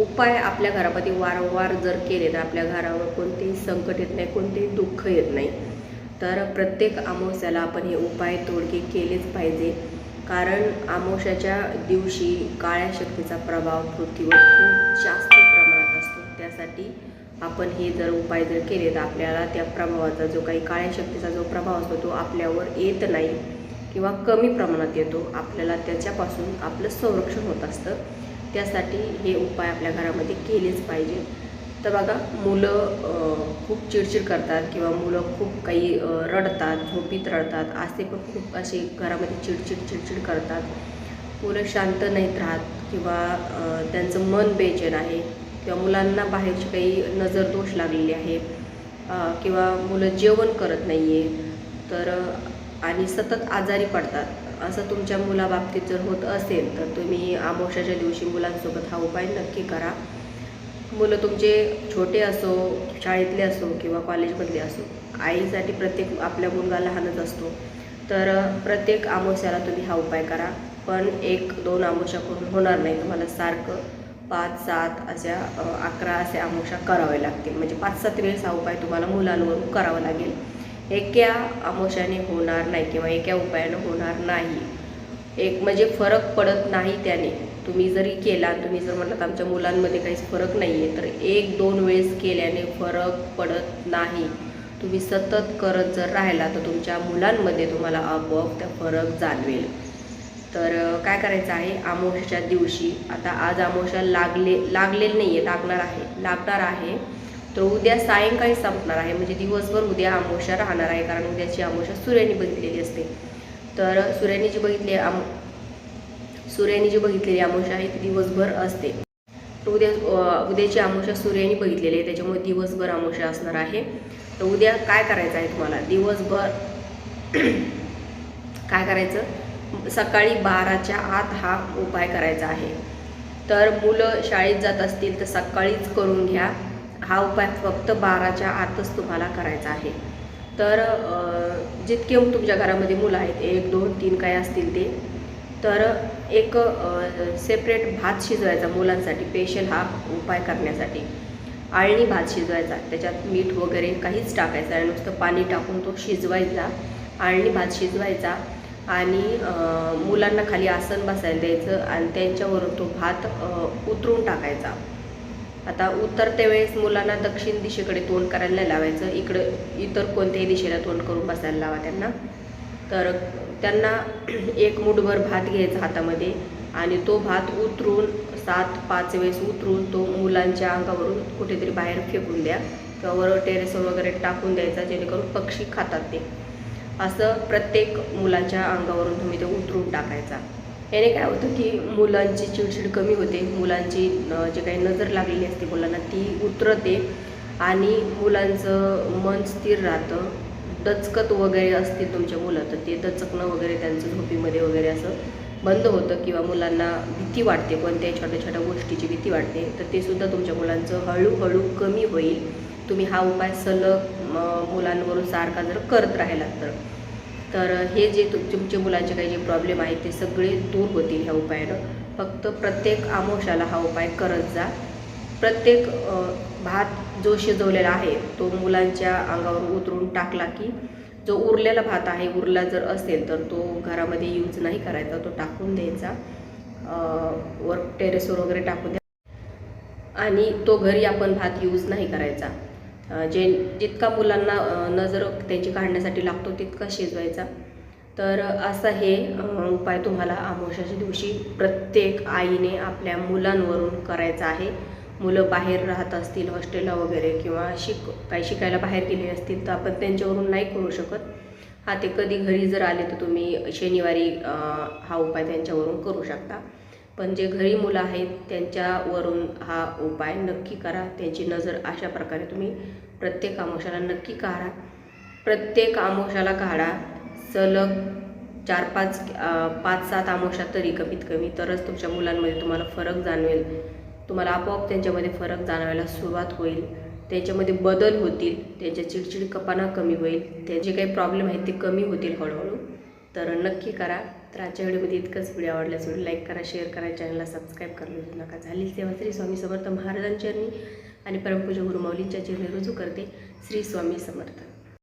उपाय आपल्या घरामध्ये वारंवार जर केले तर आपल्या घरावर कोणतेही संकट येत नाही कोणतेही दुःख येत नाही. तर प्रत्येक अमावस्याला आपण हे उपाय तोडके केलेच पाहिजे. कारण अमावस्याच्या दिवशी काळ्या शक्तीचा प्रभाव पृथ्वीवर खूप जास्त प्रमाणात असतो. त्यासाठी आपण हे जर उपाय जर केले तर आपल्याला त्या प्रभावाचा जो काही काळ्या शक्तीचा जो प्रभाव असतो तो आपल्यावर येत नाही किंवा कमी प्रमाणात येतो. आपल्याला त्याच्यापासून आपलं संरक्षण होत असतं. त्यासाठी हे उपाय आपल्या घरामध्ये केलेच पाहिजे. तर बघा मुलं खूप चिडचिड करतात किंवा मुलं खूप काही रडतात झोपीत रडतात. असे पण खूप असे घरामध्ये चिडचिड चिडचिड करतात. मुलं शांत नाहीत राहत किंवा त्यांचं मन बेचैन आहे किंवा मुलांना बाहेरची काही नजर दोष लागलेली आहे किंवा मुलं जेवण करत नाही आहे तर आणि सतत आजारी पडतात. असं तुमच्या मुलाबाबतीत जर होत असेल तर तुम्ही आमोशाच्या दिवशी मुलांसोबत हा उपाय नक्की करा. मुलं तुमचे छोटे असो शाळेतले असो किंवा कॉलेजमधले असो आईसाठी प्रत्येक आपल्या मुलगा लहानच असतो. तर प्रत्येक आमोशाला तुम्ही हा उपाय करा. पण एक दोन आमोशा करून होणार नाही. तुम्हाला सारखं पाच सात अशा अकरा असे आमोशा कराव्या लागतील. म्हणजे पाच सात वेळेस हा उपाय तुम्हाला मुलांवरून करावा लागेल. एका आमोशाने होणार नाही किंवा एका उपायानं होणार नाही. एक म्हणजे फरक पडत नाही त्याने. तुम्ही जरी केला तुम्ही जर म्हटलं आमच्या मुलांमध्ये काहीच फरक नाही आहे तर एक दोन वेळेस केल्याने फरक पडत नाही. तुम्ही सतत करत जर राहिला तर तुमच्या मुलांमध्ये तुम्हाला आपोआप त्या फरक जाणवेल. तर काय करायचं आहे? आमोशाच्या दिवशी आता आज आमोशा लागले लागलेलं नाही आहे लागणार आहे लागणार आहे. तर उद्या सायंकाळी संपणार आहे. म्हणजे दिवसभर उद्या आमोशा राहणार आहे. कारण उद्याची आमोशा सूर्याने बघितलेली असते. तर सूर्याने जी बघितली आम सूर्याने जी बघितलेली आमोशा आहे ती दिवसभर असते. तर उद्या उद्याची आमोशा सूर्याने बघितलेली आहे. त्याच्यामुळे दिवसभर आमोशा असणार आहे. तर उद्या काय करायचं आहे तुम्हाला? दिवसभर काय करायचं? सकाळी बाराच्या आत हा उपाय करायचा आहे. तर मुलं शाळेत जात असतील तर सकाळीच करून घ्या. हा उपाय फक्त बाराच्या आतच तुम्हाला करायचा आहे. तर जितके तुमच्या घरामध्ये मुलं आहेत एक दोन तीन काय असतील ते तर एक सेपरेट भात शिजवायचा मुलांसाठी स्पेशल हा उपाय करण्यासाठी. आळणी भात शिजवायचा त्याच्यात मीठ वगैरे काहीच टाकायचं आणि नुसतं पाणी टाकून तो शिजवायचा. आळणी भात शिजवायचा आणि मुलांना खाली आसन बसायला द्यायचं आणि त्यांच्यावरून तो भात उतरून टाकायचा. आता उतरते वेळेस मुलांना दक्षिण दिशेकडे तोंड करायला लावायचं. इकडं इतर कोणत्याही दिशेला तोंड करून बसायला लावा त्यांना. तर त्यांना एक मुठभर भात घ्यायचा हातामध्ये आणि तो भात उतरून सात पाच वेळेस उतरून तो मुलांच्या अंगावरून कुठेतरी बाहेर फेकून द्या किंवा वर टेरेसवर वगैरे टाकून द्यायचा जेणेकरून पक्षी खातात ते. असं प्रत्येक मुलांच्या अंगावरून तुम्ही ते उतरून टाकायचा. याने काय होतं की मुलांची चिडचिड कमी होते. मुलांची जे काही नजर लागलेली असते मुलांना ती उतरते आणि मुलांचं मन स्थिर राहतं. दचकत वगैरे असतील तुमच्या मुलं तर ते दचकणं वगैरे त्यांचं झोपीमध्ये वगैरे असं बंद होतं किंवा मुलांना भीती वाटते. कोणत्याही छोट्या छोट्या गोष्टीची भीती वाटते तर ते सुद्धा तुमच्या मुलांचं हळूहळू कमी होईल. तुम्ही हा उपाय सलग मुलांवरून सारखा जर करत राहिलात तर. तर हे जे तु तुमच्या मुलांचे काही जे प्रॉब्लेम आहेत ते सगळे दूर होतील ह्या उपायानं. फक्त प्रत्येक आमोशाला हा उपाय करत जा. प्रत्येक भात जो शिजवलेला आहे तो मुलांच्या अंगावर उतरून टाकला की जो उरलेला भात आहे उरला जर असेल तर तो घरामध्ये यूज नाही करायचा तो टाकून द्यायचा. वर टेरेसवर वगैरे टाकून द्या. आणि तो घरी आपण भात यूज नाही करायचा. जे जितका मुलांना नजर त्यांची काढण्यासाठी लागतो तितका शिजवायचा. तर असा हे उपाय तुम्हाला आमोशाच्या दिवशी प्रत्येक आईने आपल्या मुलांवरून करायचा आहे. मुलं बाहेर राहत असतील हॉस्टेलला वगैरे किंवा शिक काही शिकायला बाहेर गेले असतील तर आपण त्यांच्यावरून नाही करू शकत. हा ते कधी घरी जर आले तर तुम्ही शनिवारी हा उपाय त्यांच्यावरून करू शकता. पण जे घरी मुलं आहेत त्यांच्यावरून हा उपाय नक्की करा. त्यांची नजर अशा प्रकारे तुम्ही प्रत्येक आमोशाला नक्की काढा. प्रत्येक आमोशाला काढा. सलग चार पाच पाच सात आमोशा तरी कमीत कमी. तरच तुमच्या मुलांमध्ये तुम्हाला फरक जाणवेल. तुम्हाला आपोआप त्यांच्यामध्ये फरक जाणवायला सुरुवात होईल. त्यांच्यामध्ये बदल होतील. त्यांच्या चिडचिडकपणा कमी होईल. त्यांचे काही प्रॉब्लेम आहेत ते कमी होतील हळूहळू. तर नक्की करा. तर आजच्या व्हिडिओमध्ये इतकंच व्हिडिओ आवडल्यास व्हिडिओ लाईक करा शेअर करा चॅनलला सबस्क्राईब करायला विसरू नका. झाली तेव्हा श्री स्वामी समर्थ महाराजांचरणी आणि परमपूजा गुरुमाऊलींच्या चरणी रुजू करते श्री स्वामी समर्थ.